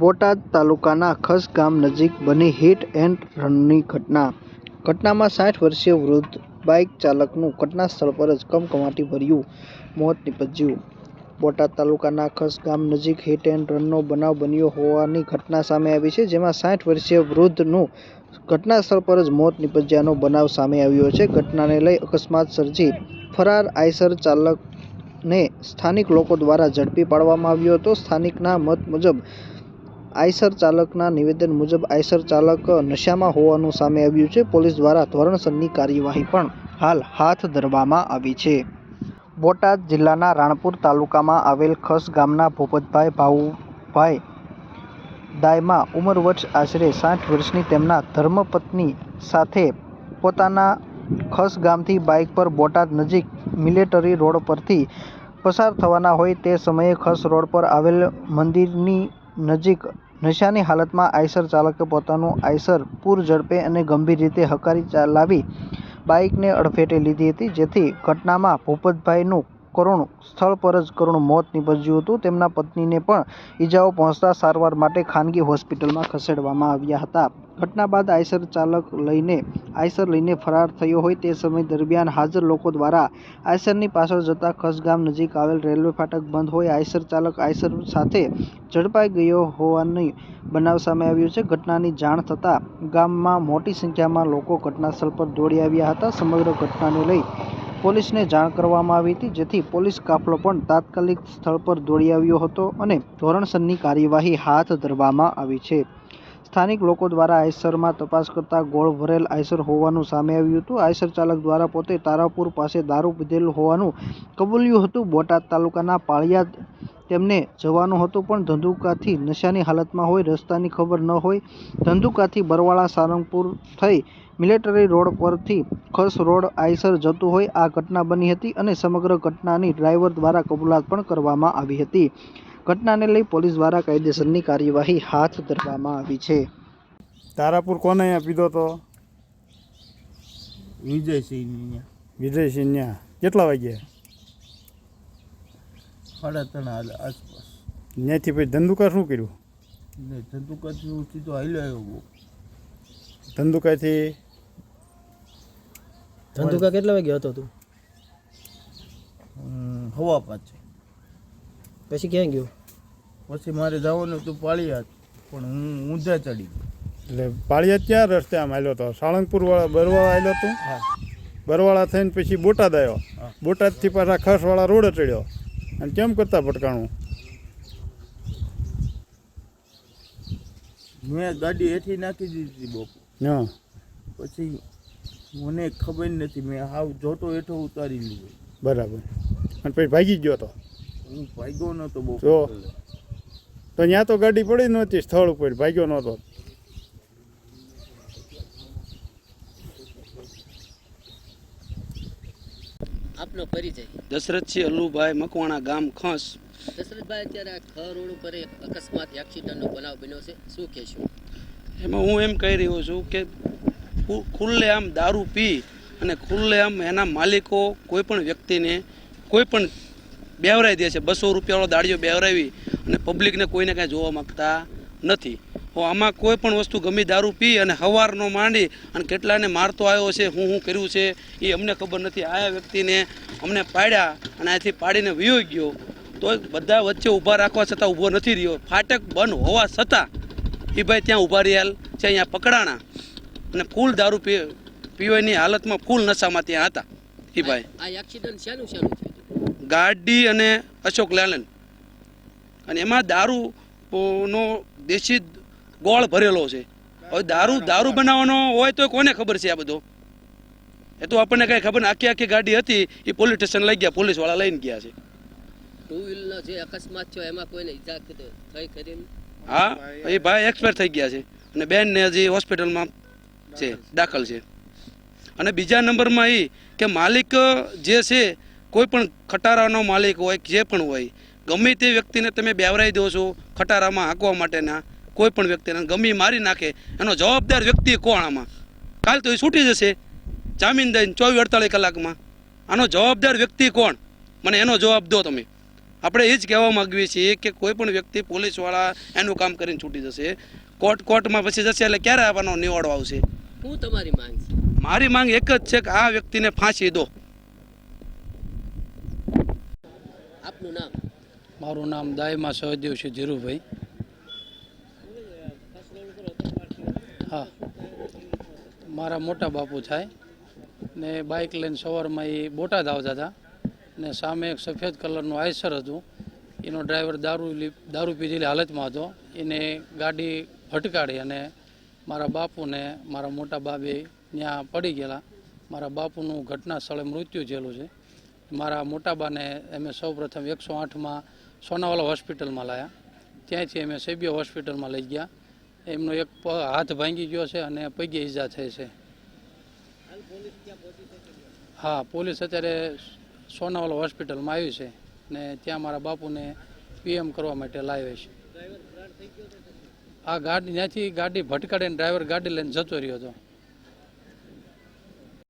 બોટાદ તાલુકાના ખસ ગામ નજીક બની હિટ એન્ડ રનની ઘટના. ઘટનામાં સાઠ વર્ષીય વૃદ્ધ બાઇક ચાલકનું ઘટના સ્થળ પર જ કમકમાટી ભર્યું, મોત નિપજ્યું. બોટાદ તાલુકાના ખસ ગામ નજીક હિટ એન્ડ રનનો બનાવ બન્યો હોવાની ઘટના સામે આવી છે, જેમાં સાઠ વર્ષીય વૃદ્ધનું ઘટના સ્થળ પર જ મોત નિપજ્યાનો બનાવ સામે આવ્યો છે. ઘટનાને લઈ અકસ્માત સર્જી ફરાર આઈસર ચાલકને સ્થાનિક લોકો દ્વારા ઝડપી પાડવામાં આવ્યો હતો. સ્થાનિકના મત મુજબ આઈસર ચાલકના નિવેદન મુજબ આઈસર ચાલક નશામાં હોવાનું સામે આવ્યું છે. પોલીસ દ્વારા ધોરણસરની કાર્યવાહી પણ હાલ હાથ ધરવામાં આવી છે. બોટાદ જિલ્લાના રાણપુર તાલુકામાં આવેલ ખસ ગામના ભૂપતભાઈ ભાઉભાઈ દાયમાં ઉંમર વર્ષ આશરે સાઠ વર્ષની તેમના ધર્મપત્ની સાથે પોતાના ખસ ગામથી બાઇક પર બોટાદ નજીક મિલિટરી રોડ પરથી પસાર થવાના હોય તે સમયે ખસ રોડ પર આવેલ મંદિરની નજીક નશાની હાલતમાં આઈસર ચાલકે પોતાનું આઈસર પૂર ઝડપે અને ગંભીર રીતે હકારી ચલાવી બાઇકને અડફેટે લીધી હતી, જેથી ઘટનામાં ભૂપતભાઈનું કરુણ સ્થળ પર જ કરુણ મોત નીપજ્યું હતું. તેમના પત્નીને પણ ઈજાઓ પહોંચતા સારવાર માટે ખાનગી હોસ્પિટલમાં ખસેડવામાં આવ્યા હતા. ઘટના બાદ આઈસર ચાલક લઈને, આઈસર લઈને ફરાર થયો હોય તે સમય દરમિયાન હાજર લોકો દ્વારા આઈસરની પાછળ જતા ખસગામ નજીક આવેલ રેલવે ફાટક બંધ હોય આઈસર ચાલક આઈસર સાથે ઝડપાઈ ગયો હોવાની બનાવ સામે આવ્યો છે. ઘટનાની જાણ થતાં ગામમાં મોટી સંખ્યામાં લોકો ઘટનાસ્થળ પર દોડી આવ્યા હતા. સમગ્ર ઘટનાને લઈ પોલીસને જાણ કરવામાં આવી હતી, જેથી પોલીસ કાફલો પણ તાત્કાલિક સ્થળ પર દોડી આવ્યો હતો અને ધોરણસરની કાર્યવાહી હાથ ધરવામાં આવી છે. સ્થાનિક લોકો દ્વારા આયસરમાં તપાસ કરતા ગોળ ભરેલ આયસર હોવાનું સામે આવ્યું હતું. આયસર ચાલક દ્વારા પોતે તારાપુર પાસે દારૂ પીધેલું હોવાનું કબૂલ્યું હતું. બોટાદ તાલુકાના પાળિયાદ તેમને જવાનું હતું પણ ધંધુકાથી નશાની હાલતમાં હોય રસ્તાની ખબર ન હોય. ધંધુકાથી બરવાળા સારંગપુર થઈ મિલિટરી રોડ પરથી ખસ રોડ આઈસર જતું હોય આ ઘટના બની હતી અને સમગ્ર ઘટનાની ડ્રાઈવર દ્વારા કબૂલાત પણ કરવામાં આવી હતી. ઘટનાને લઈ પોલીસ દ્વારા કાયદેસરની કાર્યવાહી હાથ ધરવામાં આવી છે. તારાપુર કોને અહીંયા પીધો તો? વિજયસિંહ અહીંયા. વિજયસિંહ કેટલા વાગ્યા? સાડા ત્રણ હાલ આસપાસ. ત્યાંથી પછી ધંધુકા શું કર્યું? ને ધંધુકાથી સીધો હાલ્યો આવ્યો ધંધુકાથી ધંધુકા કેટલા વાગે હતો તું? હવા પાછે પછી ક્યાં ગયો? પછી મારે જવાનું હતું પાળિયાદ પણ હું ઊંધા ચડી ગયો. એટલે પાળિયાદ ક્યાં રસ્તે આમ આવ્યો હતો સાળંગપુર વાળા બરવાળા આવ્યો હતો હા. બરવાળા થઈને પછી બોટાદ આવ્યો? હા. બોટાદથી પાછા ખસવાળા રોડે ચડ્યો? અને કેમ કરતા ભટકાણું? મેં ગાડી હેઠી નાખી દીધી બાપુ. હા. પછી મને ખબર નથી મેં હાવ જોતો હેઠો ઉતારી લીધો. બરાબર. અને પછી ભાગી ગયો તો? હું ભાગ્યો નહોતો બહુ. તો ત્યાં તો ગાડી પડી નહોતી સ્થળ ઉપર ભાગ્યો નહોતો. આપનો પરિચય દશરથસિંહ અલ્લુભાઈ મકવાણા ગામ ખસ. દશરથભાઈ અત્યારે આ ખ રોડ ઉપર એક અકસ્માત એક્સિડન્ટનો બનાવ બન્યો છે. શું કહેશું? એમાં હું એમ કહી રહ્યો છું કે ખુલ્લે આમ દારૂ પી અને ખુલ્લે આમ એના માલિકો કોઈ પણ વ્યક્તિને કોઈ પણ બેવરાઈ દે છે. બસો રૂપિયાવાળો દાડીઓ બેવરાવી અને પબ્લિકને કોઈને કાંઈ જોવા માગતા નથી. આમાં કોઈ પણ વસ્તુ ગમી દારૂ પી અને હવારનો માંડી અને કેટલાને મારતો આવ્યો છે હું હું કર્યું છે એ અમને ખબર નથી. આ વ્યક્તિને અમને પાડ્યા અને અહીંથી પાડીને વિયો ગયો. તો બધા વચ્ચે ઊભા રાખવા છતાં ઊભો નથી રહ્યો. ફાટક બંધ હોવા છતાં એ ભાઈ ત્યાં ઊભા રહ્યા છે અહીંયા પકડાણા અને ફૂલ દારૂ પી પીવાની હાલતમાં ફૂલ નશામાં ત્યાં હતા. એ ભાઈ? ગાડી અને અશોક લેલન. અને એમાં દારૂ નો દેશી ગોળ ભરેલો છે. હવે દારૂ દારૂ બનાવવાનો હોય તો કોને ખબર છે આ બધો? એ તો આપણને કઈ ખબર ને આખી આખી ગાડી હતી એ પોલીસ સ્ટેશન લઈ ગયા પોલીસવાળા લઈને ગયા છે. ટુ વ્હીલનો જે અકસ્માત થયો એમાં કોઈને ઈજા થઈ ખરી હા એ ભાઈ એક્સપાયર થઈ ગયા છે. અને બેન ને હજી હોસ્પિટલમાં છે દાખલ છે. અને બીજા નંબરમાં એ કે માલિક જે છે કોઈ પણ ખટારાનો માલિક હોય જે પણ હોય ગમે તે વ્યક્તિને તમે બેવરાઈ દો છો ખટારામાં હાંકવા માટેના કોઈ પણ વ્યક્તિને ગમી મારી નાખે એનો જવાબદાર વ્યક્તિ કોણ આમાં? કાલ તો એ છૂટી જશે જામીન દઈને ચોવીસ અડતાલીસ કલાકમાં. આનો જવાબદાર વ્યક્તિ કોણ? મને એનો જવાબ દો તમે. આપણે એ જ કહેવા માગીએ છીએ કે કોઈ પણ વ્યક્તિ પોલીસવાળા એનું કામ કરીને છૂટી જશે કોર્ટ કોર્ટમાં પછી જશે એટલે ક્યારે આવવાનો નિવાડો આવશે? હું તમારી માંગ મારી માંગ એક જ છે કે આ વ્યક્તિને ફાંસી દો. આપનું નામ? મારું નામ દાયમાં સહદેવ છે ધીરુભાઈ મારા મોટા બાપુ થાય ને બાઇક લઈને સવારમાં એ બોટાદ આવતા હતા ને સામે એક સફેદ કલરનું આયસર હતું. એનો ડ્રાઈવર દારૂ દારૂ પીધેલી હાલતમાં હતો. એને ગાડી ભટકાડી અને મારા બાપુને મારા મોટા બાબે ત્યાં પડી ગયેલા. મારા બાપુનું ઘટના સ્થળે મૃત્યુ થયેલું છે. મારા મોટાબાને અમે સૌ પ્રથમ એકસો આઠમાં સોનાવાલા હોસ્પિટલમાં લાયા. ત્યાંથી અમે સેબીઓ હોસ્પિટલમાં લઈ ગયા. એમનો એક હાથ ભાંગી ગયો છે અને પગે ઈજા થઈ છે. હા, પોલીસ અત્યારે સોનાવાલા હોસ્પિટલમાં આવી છે ને ત્યાં મારા બાપુને પીએમ કરવા માટે લાવે છે. આ ગાડી ત્યાંથી ગાડી ભટકાડીને ડ્રાઈવર ગાડી લઈને જતો રહ્યો હતો.